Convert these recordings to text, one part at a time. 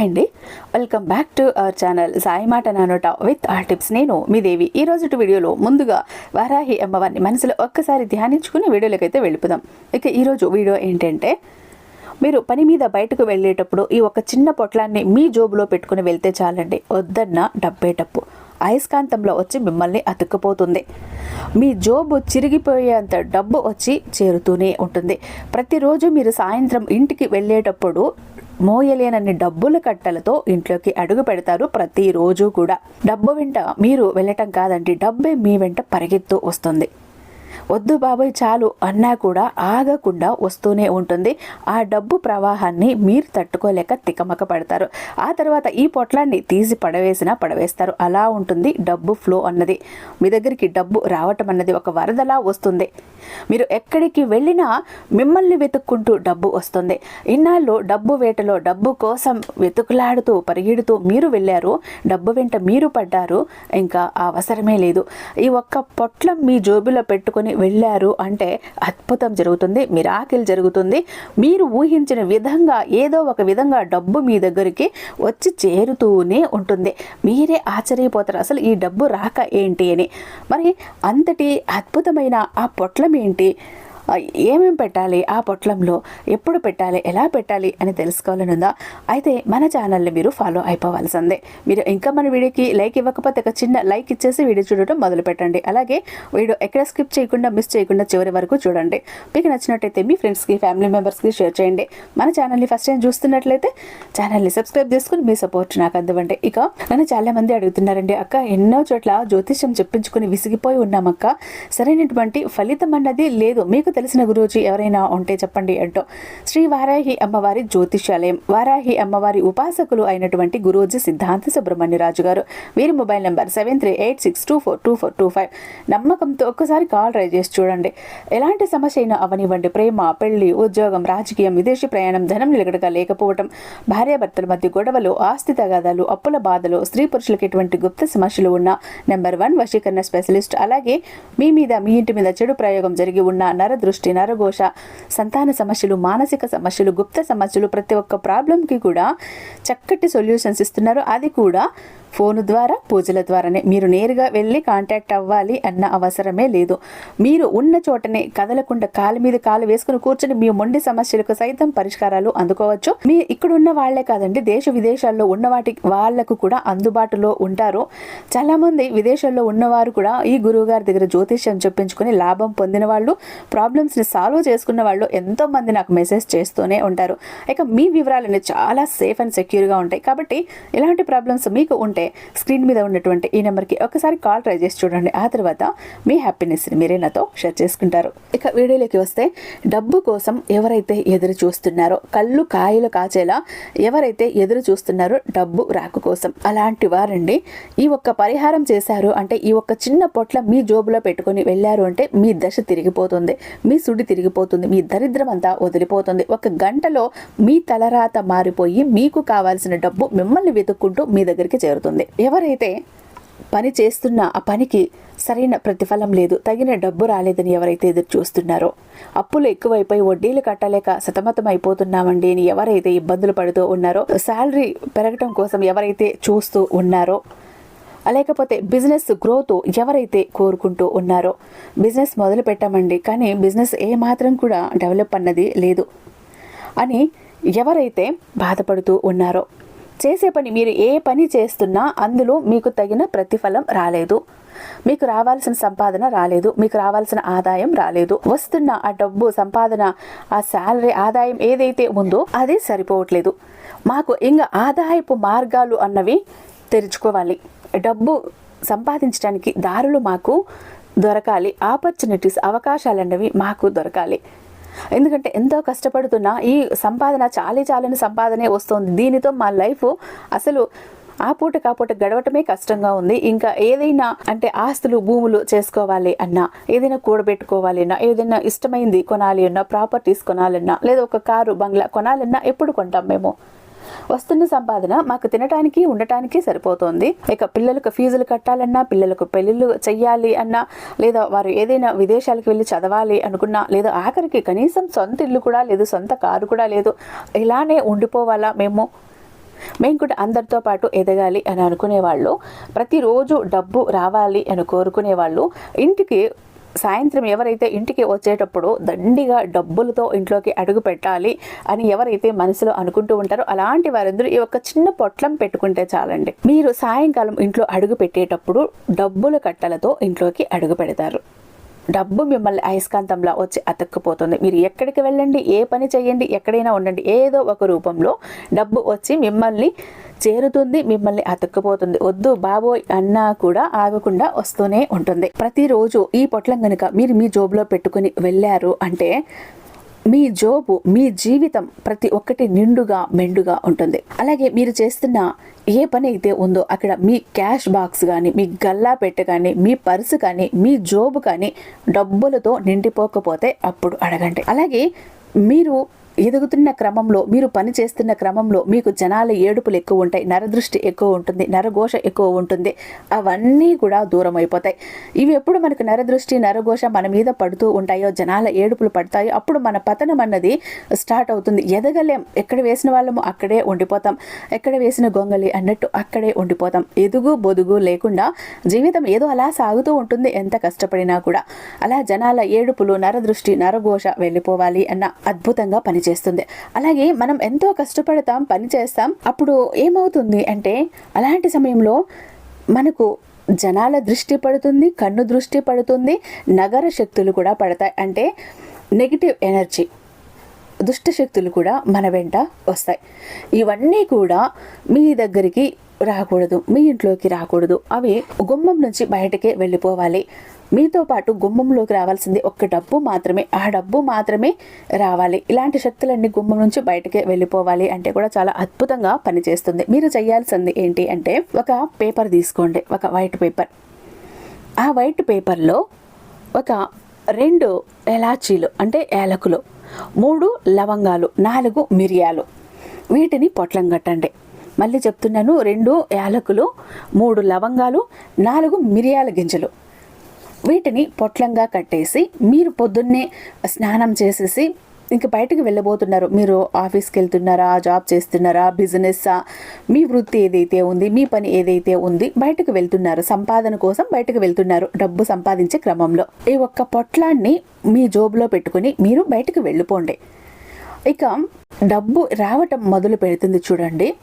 Hi అండి. Welcome back to our channel Sai మాట నానోట విత్ ఆర్ టిప్స్. నేను మీ దేవి. ఈ రోజు వీడియోలో ముందుగా వారాహి అమ్మవారిని మనసులో ఒక్కసారి ధ్యానించుకుని వీడియోలోకి అయితే వెళ్ళిపోదాం. ఇక ఈరోజు వీడియో ఏంటంటే మీరు పని మీద బయటకు వెళ్ళేటప్పుడు ఈ ఒక చిన్న పొట్లాన్ని మీ జోబులో పెట్టుకుని వెళ్తే చాలండి. వద్దన్న డబ్బేటప్పు అయస్కాంతంలో వచ్చి మిమ్మల్ని అతుక్కుపోతుంది. మీ జోబు చిరిగిపోయేంత డబ్బు వచ్చి చేరుతూనే ఉంటుంది. ప్రతిరోజు మీరు సాయంత్రం ఇంటికి వెళ్ళేటప్పుడు మోయలేనన్ని డబ్బుల కట్టలతో ఇంట్లోకి అడుగు పెడతారు ప్రతిరోజు కూడా. డబ్బు వెంట మీరు వెళ్ళటం కాదండి డబ్బే మీ వెంట పరిగెత్తు వస్తుంది. వద్దు బాబాయ్ చాలు అన్నా కూడా ఆగకుండా వస్తూనే ఉంటుంది. ఆ డబ్బు ప్రవాహాన్ని మీరు తట్టుకోలేక తికమక పడతారు. ఆ తర్వాత ఈ పొట్లాన్ని తీసి పడవేసినా పడవేస్తారు. అలా ఉంటుంది డబ్బు ఫ్లో అన్నది. మీ దగ్గరికి డబ్బు రావటం అన్నది ఒక వరదలా వస్తుంది. మీరు ఎక్కడికి వెళ్ళినా మిమ్మల్ని వెతుక్కుంటూ డబ్బు వస్తుంది. ఇన్నాళ్ళు డబ్బు వేటలో డబ్బు కోసం వెతుకులాడుతూ పరిగెడుతూ మీరు వెళ్ళారు. డబ్బు వెంట మీరు పడ్డారు. ఇంకా అవసరమే లేదు. ఈ ఒక్క పొట్లం మీ జోబులో పెట్టుకుని వెళ్ళారు అంటే అద్భుతం జరుగుతుంది మిరాకిల్ జరుగుతుంది. మీరు ఊహించిన విధంగా ఏదో ఒక విధంగా డబ్బు మీ దగ్గరికి వచ్చి చేరుతూనే ఉంటుంది. మీరే ఆశ్చర్యపోతారు అసలు ఈ డబ్బు రాక ఏంటి అని. మరి అంతటి అద్భుతమైన ఆ పొట్లం ఏంటి? ఏమేమి పెట్టాలి? ఆ పొట్లంలో ఎప్పుడు పెట్టాలి? ఎలా పెట్టాలి? అని తెలుసుకోవాలని ఉందా? అయితే మన ఛానల్ని మీరు ఫాలో అయిపోవాల్సిందే. మీరు ఇంకా మన వీడియోకి లైక్ ఇవ్వకపోతే ఒక చిన్న లైక్ ఇచ్చేసి వీడియో చూడటం మొదలు పెట్టండి. అలాగే వీడియో ఎక్కడ స్కిప్ చేయకుండా మిస్ చేయకుండా చివరి వరకు చూడండి. మీకు నచ్చినట్టయితే మీ ఫ్రెండ్స్కి ఫ్యామిలీ మెంబర్స్కి షేర్ చేయండి. మన ఛానల్ని ఫస్ట్ టైం చూస్తున్నట్లయితే ఛానల్ని సబ్స్క్రైబ్ చేసుకుని మీ సపోర్ట్ నాకు అందివ్వండి. ఇక నన్ను చాలామంది అడుగుతున్నారండి అక్క ఎన్నో చోట్ల జ్యోతిష్యం చెప్పించుకుని విసిగిపోయి ఉన్నామక్క. సరైనటువంటి ఫలితం అన్నది లేదు. మీకు తెలిసిన గురూజీ ఎవరైనా ఉంటే చెప్పండి అంటూ శ్రీ వారాహి అమ్మవారి జ్యోతిష్యాలయం. వారాహి అమ్మవారి ఉపాసకులు అయినటువంటి గురూజీ సిద్ధాంత సుబ్రహ్మణ్యరాజు గారు వీరి mobile number seven three eight six two four two four two five. నమ్మకంతో ఒక్కసారి కాల్ ట్రై చేసి చూడండి. ఎలాంటి సమస్య అయినా అవనివ్వండి. ప్రేమ పెళ్ళి ఉద్యోగం రాజకీయం విదేశీ ప్రయాణం ధనం నిలకడగా లేకపోవడం భార్యాభర్తల మధ్య గొడవలు ఆస్తి తగాదాలు అప్పుల బాధలు స్త్రీ పురుషులకు ఎటువంటి గుప్త సమస్యలు ఉన్న నెంబర్ వన్ వశీకరణ స్పెషలిస్ట్ అలాగే మీ మీద మీ ఇంటి మీద చెడు ప్రయోగం జరిగి ఉన్న నర దృష్టి నరఘోష. సంతాన సమస్యలు మానసిక సమస్యలు గుప్త సమస్యలు ప్రతి ఒక్క ప్రాబ్లంకి కూడా చక్కటి సొల్యూషన్స్ ఇస్తున్నారు. అది కూడా ఫోను ద్వారా పూజల ద్వారానే. మీరు నేరుగా వెళ్ళి కాంటాక్ట్ అవ్వాలి అన్న అవసరమే లేదు. మీరు ఉన్న చోటనే కదలకుండా కాలు మీద కాలు వేసుకుని కూర్చొని మీ మొండి సమస్యలకు సైతం పరిష్కారాలు అందుకోవచ్చు. మీ ఇక్కడ ఉన్న వాళ్ళే కాదండి దేశ విదేశాల్లో ఉన్న వాటి వాళ్ళకు కూడా అందుబాటులో ఉంటారు. చాలా మంది విదేశాల్లో ఉన్నవారు కూడా ఈ గురువు గారి దగ్గర జ్యోతిష్యం చెప్పించుకుని లాభం పొందిన వాళ్ళు ప్రాబ్లమ్స్ని సాల్వ్ చేసుకున్న వాళ్ళు ఎంతో మంది నాకు మెసేజ్ చేస్తూనే ఉంటారు. ఇక మీ వివరాలు చాలా సేఫ్ అండ్ సెక్యూర్గా ఉంటాయి. కాబట్టి ఇలాంటి ప్రాబ్లమ్స్ మీకు ఉంటాయి ఉంటే స్క్రీన్ మీద ఉన్నటువంటి ఈ నెంబర్కి ఒకసారి కాల్ ట్రై చేసి చూడండి. ఆ తర్వాత మీ హ్యాపీనెస్ని మీరే నాతో షేర్ చేసుకుంటారు. ఇక వీడియోలోకి వస్తే డబ్బు కోసం ఎవరైతే ఎదురు చూస్తున్నారో కళ్ళు కాయలు కాచేలా ఎవరైతే ఎదురు చూస్తున్నారో డబ్బు రాకు కోసం అలాంటి వారండి. ఈ ఒక్క పరిహారం చేశారు అంటే ఈ ఒక్క చిన్న పొట్ల మీ జోబులో పెట్టుకొని వెళ్ళారు అంటే మీ దశ తిరిగిపోతుంది. మీ సుడి తిరిగిపోతుంది. మీ దరిద్రం అంతా వదిలిపోతుంది. ఒక గంటలో మీ తలరాత మారిపోయి మీకు కావాల్సిన డబ్బు మిమ్మల్ని వెతుక్కుంటూ మీ దగ్గరికి చేరుతుంది. ఎవరైతే పని చేస్తున్న ఆ పనికి సరైన ప్రతిఫలం లేదు తగిన డబ్బు రాలేదని ఎవరైతే ఎదురు చూస్తున్నారో అప్పులు ఎక్కువైపోయి వడ్డీలు కట్టలేక సతమతం అయిపోతున్నామండి అని ఎవరైతే ఇబ్బందులు పడుతూ ఉన్నారో శాలరీ పెరగటం కోసం ఎవరైతే చూస్తూ ఉన్నారో లేకపోతే బిజినెస్ గ్రోత్ ఎవరైతే కోరుకుంటూ ఉన్నారో బిజినెస్ మొదలు పెట్టామండి. కానీ బిజినెస్ ఏ మాత్రం కూడా డెవలప్ అన్నది లేదు అని ఎవరైతే బాధపడుతూ ఉన్నారో చేసే పని మీరు ఏ పని చేస్తున్నా అందులో మీకు తగిన ప్రతిఫలం రాలేదు. మీకు రావాల్సిన సంపాదన రాలేదు. మీకు రావాల్సిన ఆదాయం రాలేదు. వస్తున్న ఆ డబ్బు సంపాదన ఆ శాలరీ ఆదాయం ఏదైతే ఉందో అది సరిపోవట్లేదు. మాకు ఇంకా ఆదాయపు మార్గాలు అన్నవి తెరుచుకోవాలి. డబ్బు సంపాదించడానికి దారులు మాకు దొరకాలి. ఆపర్చునిటీస్ అవకాశాలు అన్నవి మాకు దొరకాలి. ఎందుకంటే ఎంతో కష్టపడుతున్నా ఈ సంపాదన చాలీ చాలని సంపాదనే వస్తుంది. దీనితో మా లైఫ్ అసలు ఆ పూట కాపూట గడవటమే కష్టంగా ఉంది. ఇంకా ఏదైనా అంటే ఆస్తులు భూములు చేసుకోవాలి అన్నా ఏదైనా కూడబెట్టుకోవాలి అన్నా ఏదైనా ఇష్టమైంది కొనాలి అన్నా ప్రాపర్టీస్ కొనాలన్నా లేదా ఒక కారు బంగ్లా కొనాలన్నా ఎప్పుడు కొంటాం మేము? వస్తున్న సంపాదన మాకు తినటానికి ఉండటానికి సరిపోతుంది. ఇక పిల్లలకు ఫీజులు కట్టాలన్నా పిల్లలకు పెళ్ళిళ్ళు చెయ్యాలి అన్నా లేదా వారు ఏదైనా విదేశాలకు వెళ్ళి చదవాలి అనుకున్నా లేదా ఆఖరికి కనీసం సొంత ఇల్లు కూడా లేదు సొంత కారు కూడా లేదు ఇలానే ఉండిపోవాలా మేము? మేము కూడా అందరితో పాటు ఎదగాలి అని అనుకునే వాళ్ళు ప్రతిరోజు డబ్బు రావాలి అని కోరుకునే వాళ్ళు ఇంటికి సాయంత్రం ఎవరైతే ఇంటికి వచ్చేటప్పుడు దండిగా డబ్బులతో ఇంట్లోకి అడుగు పెట్టాలి అని ఎవరైతే మనసులో అనుకుంటూ ఉంటారో అలాంటి వారందరూ ఈ ఒక చిన్న పొట్లం పెట్టుకుంటే చాలండి. మీరు సాయంకాలం ఇంట్లో అడుగు పెట్టేటప్పుడు డబ్బుల కట్టలతో ఇంట్లోకి అడుగు పెడతారు. డబ్బు మిమ్మల్ని అయస్కాంతంలా వచ్చి అతక్కుపోతుంది. మీరు ఎక్కడికి వెళ్ళండి ఏ పని చేయండి ఎక్కడైనా ఉండండి. ఏదో ఒక రూపంలో డబ్బు వచ్చి మిమ్మల్ని చేరుతుంది మిమ్మల్ని అతుక్కుపోతుంది. వద్దు బాబోయ్ అన్నా కూడా ఆగకుండా వస్తూనే ఉంటుంది. ప్రతిరోజు ఈ పొట్లం కనుక మీరు మీ జోబులో పెట్టుకుని వెళ్ళారు అంటే మీ జోబు మీ జీవితం ప్రతి ఒక్కటి నిండుగా మెండుగా ఉంటుంది. అలాగే మీరు చేస్తున్న ఏ పని అయితే ఉందో అక్కడ మీ క్యాష్ బాక్స్ కానీ మీ గల్లా పెట్టె కానీ మీ పర్సు కానీ మీ జోబు కానీ డబ్బులతో నిండిపోకపోతే అప్పుడు అడగండి. అలాగే మీరు ఎదుగుతున్న క్రమంలో మీరు పని చేస్తున్న క్రమంలో మీకు జనాల ఏడుపులు ఎక్కువ ఉంటాయి నరదృష్టి ఎక్కువ ఉంటుంది నరఘోష ఎక్కువ ఉంటుంది. అవన్నీ కూడా దూరం అయిపోతాయి. ఇవి ఎప్పుడు మనకు నరదృష్టి నరఘోష మన మీద పడుతూ ఉంటాయో జనాల ఏడుపులు పడతాయో అప్పుడు మన పతనం అన్నది స్టార్ట్ అవుతుంది. ఎదగలేం. ఎక్కడ వేసిన వాళ్ళము అక్కడే ఉండిపోతాం. ఎక్కడ వేసిన గొంగలి అన్నట్టు అక్కడే ఉండిపోతాం. ఎదుగు బొదుగు లేకుండా జీవితం ఏదో అలా సాగుతూ ఉంటుంది ఎంత కష్టపడినా కూడా. అలా జనాల ఏడుపులు నరదృష్టి నరఘోష వెళ్ళిపోవాలి అన్న అద్భుతంగా పనిచేస్తుంది. చేస్తుంది. అలాగే మనం ఎంతో కష్టపడతాం పని చేస్తాం అప్పుడు ఏమవుతుంది అంటే అలాంటి సమయంలో మనకు జనాల దృష్టి పడుతుంది కన్ను దృష్టి పడుతుంది నగర శక్తులు కూడా పడతాయి. అంటే నెగిటివ్ ఎనర్జీ దుష్ట శక్తులు కూడా మన వెంట వస్తాయి. ఇవన్నీ కూడా మీ దగ్గరికి రాకూడదు. మీ ఇంట్లోకి రాకూడదు. అవి గుమ్మం నుంచి బయటకే వెళ్ళిపోవాలి. మీతో పాటు గుమ్మంలోకి రావాల్సింది ఒక్క డబ్బు మాత్రమే. ఆ డబ్బు మాత్రమే రావాలి. ఇలాంటి శక్తులన్నీ గుమ్మం నుంచి బయటకే వెళ్ళిపోవాలి అంటే కూడా చాలా అద్భుతంగా పనిచేస్తుంది. మీరు చేయాల్సింది ఏంటి అంటే ఒక పేపర్ తీసుకోండి. ఒక వైట్ పేపర్. ఆ వైట్ పేపర్లో ఒక రెండు ఎలాచీలు అంటే ఏలకులు మూడు లవంగాలు నాలుగు మిరియాలు. వీటిని పొట్లం కట్టండి. మళ్ళీ చెప్తున్నాను రెండు యాలకులు మూడు లవంగాలు నాలుగు మిరియాల గింజలు. వీటిని పొట్లంగా కట్టేసి మీరు పొద్దున్నే స్నానం చేసేసి ఇంక బయటకు వెళ్ళబోతున్నారు. మీరు ఆఫీస్కి వెళ్తున్నారా జాబ్ చేస్తున్నారా బిజినెస్సా? మీ వృత్తి ఏదైతే ఉంది మీ పని ఏదైతే ఉంది బయటకు వెళ్తున్నారు. సంపాదన కోసం బయటకు వెళ్తున్నారు డబ్బు సంపాదించే క్రమంలో. ఈ ఒక్క పొట్లాన్ని మీ జోబులో పెట్టుకుని మీరు బయటకు వెళ్ళిపోండి. ఇక డబ్బు రావటం మొదలు పెడుతుంది చూడండి.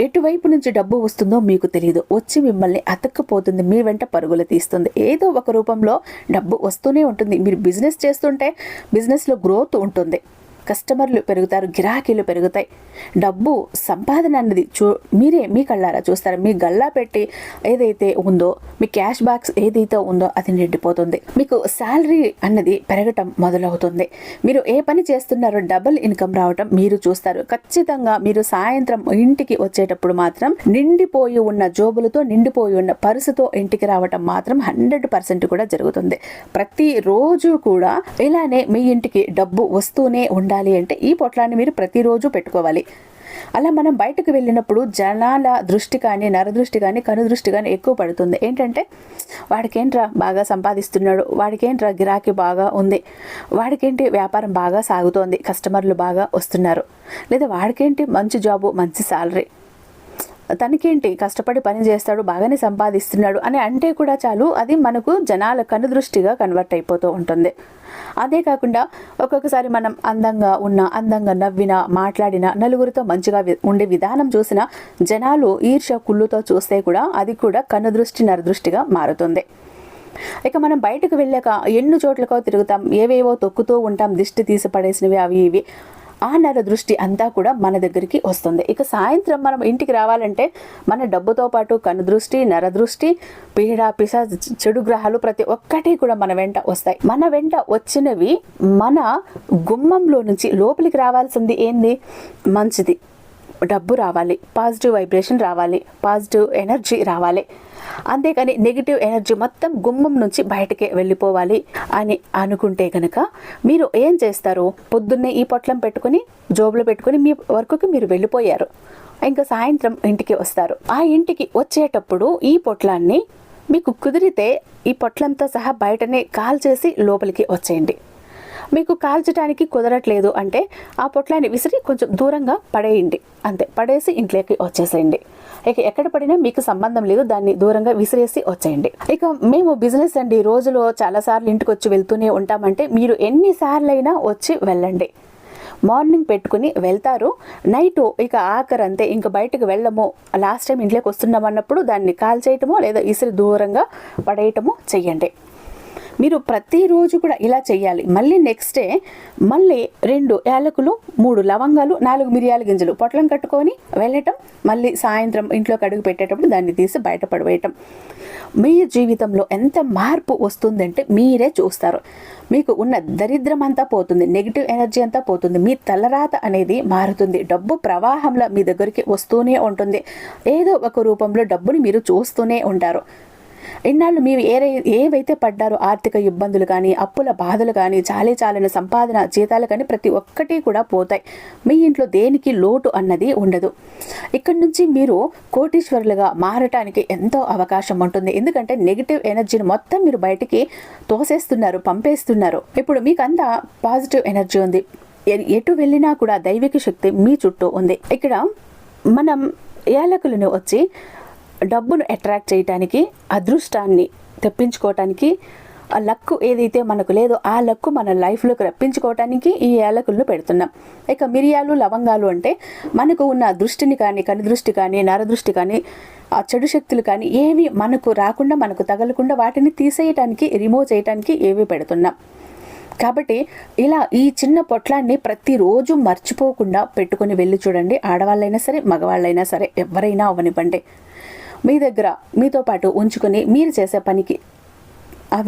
ఎటువైపు నుంచి డబ్బు వస్తుందో మీకు తెలియదు వచ్చి మిమ్మల్ని అతక్కపోతుంది. మీ వెంట పరుగులు తీస్తుంది. ఏదో ఒక రూపంలో డబ్బు వస్తూనే ఉంటుంది. మీరు బిజినెస్ చేస్తుంటే బిజినెస్లో గ్రోత్ ఉంటుంది. కస్టమర్లు పెరుగుతారు గిరాకీలు పెరుగుతాయి. డబ్బు సంపాదన అన్నది చూ మీరే మీ కళ్ళారా చూస్తారు? మీ గల్లా పెట్టి ఏదైతే ఉందో మీ క్యాష్ బాక్స్ ఏదైతే ఉందో అది నిండిపోతుంది. మీకు శాలరీ అన్నది పెరగటం మొదలవుతుంది. మీరు ఏ పని చేస్తున్నారో డబుల్ ఇన్కమ్ రావటం మీరు చూస్తారు. ఖచ్చితంగా మీరు సాయంత్రం ఇంటికి వచ్చేటప్పుడు మాత్రం నిండిపోయి ఉన్న జోబులతో నిండిపోయి ఉన్న పరుసుతో ఇంటికి రావటం మాత్రం హండ్రెడ్ పర్సెంట్ కూడా జరుగుతుంది. ప్రతిరోజు కూడా ఇలానే మీ ఇంటికి డబ్బు వస్తూనే ఉండాలి. అంటే ఈ పొట్లాన్ని మీరు ప్రతిరోజు పెట్టుకోవాలి. అలా మనం బయటకు వెళ్ళినప్పుడు జనాల దృష్టి కానీ నరదృష్టి కానీ కనుదృష్టి కానీ ఎక్కువ పడుతుంది. ఏంటంటే వాడికేంట్రా బాగా సంపాదిస్తున్నాడు వాడికేంట్రా గిరాకీ బాగా ఉంది వాడికేంటి వ్యాపారం బాగా సాగుతోంది కస్టమర్లు బాగా వస్తున్నారు లేదా వాడికేంటి మంచి జాబు మంచి శాలరీ తనకేంటి? కష్టపడి పని చేస్తాడు బాగానే సంపాదిస్తున్నాడు అని అంటే కూడా చాలు అది మనకు జనాల కనుదృష్టిగా కన్వర్ట్ అయిపోతూ ఉంటుంది. అదే కాకుండా ఒక్కొక్కసారి మనం అందంగా ఉన్న అందంగా నవ్విన మాట్లాడిన నలుగురితో మంచిగా ఉండే విధానం చూసిన జనాలు ఈర్ష కుళ్ళుతో చూస్తే కూడా అది కూడా కనుదృష్టి నరదృష్టిగా మారుతుంది. ఇక మనం బయటకు వెళ్ళాక ఎన్ని చోట్లకో తిరుగుతాం ఏవేవో తొక్కుతూ ఉంటాం దిష్టి తీసి పడేసినవి అవి ఇవి. ఆ నర దృష్టి అంతా కూడా మన దగ్గరికి వస్తుంది. ఇక సాయంత్రం మనం ఇంటికి రావాలంటే మన డబ్బుతో పాటు కనుదృష్టి నరదృష్టి పీడ పిస చెడు గ్రహాలు ప్రతి ఒక్కటి కూడా మన వెంట వస్తాయి. మన వెంట వచ్చినవి మన గుమ్మంలో నుంచి లోపలికి రావాల్సింది ఏంది? మంచిది. డబ్బు రావాలి. పాజిటివ్ వైబ్రేషన్ రావాలి. పాజిటివ్ ఎనర్జీ రావాలి. అంతేకాని నెగిటివ్ ఎనర్జీ మొత్తం గుమ్మం నుంచి బయటకే వెళ్ళిపోవాలి అని అనుకుంటే కనుక మీరు ఏం చేస్తారు? పొద్దున్నే ఈ పొట్లం పెట్టుకుని జోబులో పెట్టుకుని మీ వర్క్కి మీరు వెళ్ళిపోయారు. ఇంకా సాయంత్రం ఇంటికి వస్తారు. ఆ ఇంటికి వచ్చేటప్పుడు ఈ పొట్లాన్ని మీకు కుదిరితే ఈ పొట్లంతో సహా బయటనే కాల్ చేసి లోపలికి వచ్చేయండి. మీకు కాల్చడానికి కుదరట్లేదు అంటే ఆ పొట్లాన్ని విసిరి కొంచెం దూరంగా పడేయండి. అంతే పడేసి ఇంట్లోకి వచ్చేసేయండి. ఇక ఎక్కడ పడినా మీకు సంబంధం లేదు దాన్ని దూరంగా విసిరేసి వచ్చేయండి. ఇక మేము బిజినెస్ అండి రోజులో చాలాసార్లు ఇంటికి వచ్చి వెళ్తూనే ఉంటామంటే మీరు ఎన్నిసార్లు అయినా వచ్చి వెళ్ళండి. మార్నింగ్ పెట్టుకుని వెళ్తారు నైట్ ఇక ఆఖరి అంతే ఇంక బయటకు వెళ్ళము. లాస్ట్ టైం ఇంట్లోకి వస్తున్నాం అన్నప్పుడు దాన్ని కాల్ చేయటమో లేదా ఇసిరి దూరంగా పడేయటమో చెయ్యండి. మీరు ప్రతిరోజు కూడా ఇలా చేయాలి మళ్ళీ నెక్స్ట్ డే మళ్ళీ రెండు యాలకులు మూడు లవంగాలు నాలుగు మిరియాల గింజలు పొట్లం కట్టుకొని వెళ్ళటం మళ్ళీ సాయంత్రం ఇంట్లో కడుగు పెట్టేటప్పుడు దాన్ని తీసి బయట పడవేయటం మీ జీవితంలో ఎంత మార్పు వస్తుందంటే మీరే చూస్తారు. మీకు ఉన్న దరిద్రం అంతా పోతుంది నెగిటివ్ ఎనర్జీ అంతా పోతుంది మీ తలరాత అనేది మారుతుంది డబ్బు ప్రవాహంలో మీ దగ్గరికి వస్తూనే ఉంటుంది. ఏదో ఒక రూపంలో డబ్బుని మీరు చూస్తూనే ఉంటారు. ఇన్నాళ్ళు మీరు ఏ ఏవైతే పడ్డారో ఆర్థిక ఇబ్బందులు కానీ అప్పుల బాధలు కానీ చాలే చాలని సంపాదన జీతాలు కానీ ప్రతి ఒక్కటి కూడా పోతాయి. మీ ఇంట్లో దేనికి లోటు అన్నది ఉండదు. ఇక్కడి నుంచి మీరు కోటీశ్వరులుగా మారటానికి ఎంతో అవకాశం ఉంటుంది. ఎందుకంటే నెగిటివ్ ఎనర్జీని మొత్తం మీరు బయటికి తోసేస్తున్నారు పంపేస్తున్నారు. ఇప్పుడు మీకు అంతా పాజిటివ్ ఎనర్జీ ఉంది. ఎటు వెళ్ళినా కూడా దైవిక శక్తి మీ చుట్టూ ఉంది. ఇక్కడ మనం యాలకులను వచ్చి డబ్బును అట్రాక్ట్ చేయటానికి అదృష్టాన్ని తెప్పించుకోవటానికి ఆ లక్కు ఏదైతే మనకు లేదో ఆ లక్కు మన లైఫ్లోకి రప్పించుకోవటానికి ఈ యాలకులను పెడుతున్నాం. ఇక మిరియాలు లవంగాలు అంటే మనకు ఉన్న దృష్టిని కానీ కనుదృష్టి కానీ నరదృష్టి కానీ ఆ చెడు శక్తులు కానీ ఏవి మనకు రాకుండా మనకు తగలకుండా వాటిని తీసేయటానికి రిమూవ్ చేయటానికి ఏవి పెడుతున్నాం. కాబట్టి ఇలా ఈ చిన్న పొట్లాన్ని ప్రతిరోజు మర్చిపోకుండా పెట్టుకొని వెళ్ళి చూడండి. ఆడవాళ్ళైనా సరే మగవాళ్ళైనా సరే ఎవరైనా అవనివ్వండి. మీ దగ్గర మీతో పాటు ఉంచుకుని మీరు చేసే పనికి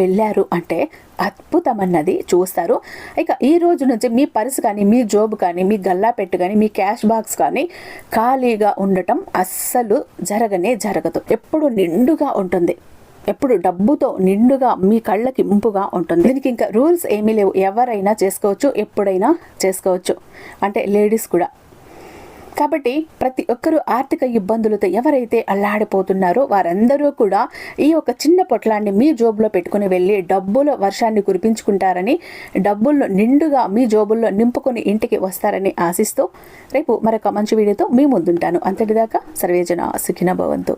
వెళ్ళారు అంటే అద్భుతమన్నది చూస్తారు. ఇక ఈ రోజు నుంచి మీ పర్సు కానీ మీ జోబ్ కానీ మీ గల్లా పెట్టు కానీ మీ క్యాష్ బాక్స్ కానీ ఖాళీగా ఉండటం అస్సలు జరగనే జరగదు. ఎప్పుడు నిండుగా ఉంటుంది. ఎప్పుడు డబ్బుతో నిండుగా మీ కళ్ళకి ఇంపుగా ఉంటుంది. దీనికి ఇంకా రూల్స్ ఏమీ లేవు. ఎవరైనా చేసుకోవచ్చు ఎప్పుడైనా చేసుకోవచ్చు. అంటే లేడీస్ కూడా. కాబట్టి ప్రతి ఒక్కరూ ఆర్థిక ఇబ్బందులతో ఎవరైతే అల్లాడిపోతున్నారో వారందరూ కూడా ఈ ఒక చిన్న పొట్లాన్ని మీ జోబులో పెట్టుకుని వెళ్ళి డబ్బుల వర్షాన్ని కురిపించుకుంటారని డబ్బుల్లో నిండుగా మీ జోబుల్లో నింపుకొని ఇంటికి వస్తారని ఆశిస్తూ రేపు మరొక మంచి వీడియోతో మీ ముందుంటాను. అంతటిదాకా సర్వేజన సుఖిన భవంతు.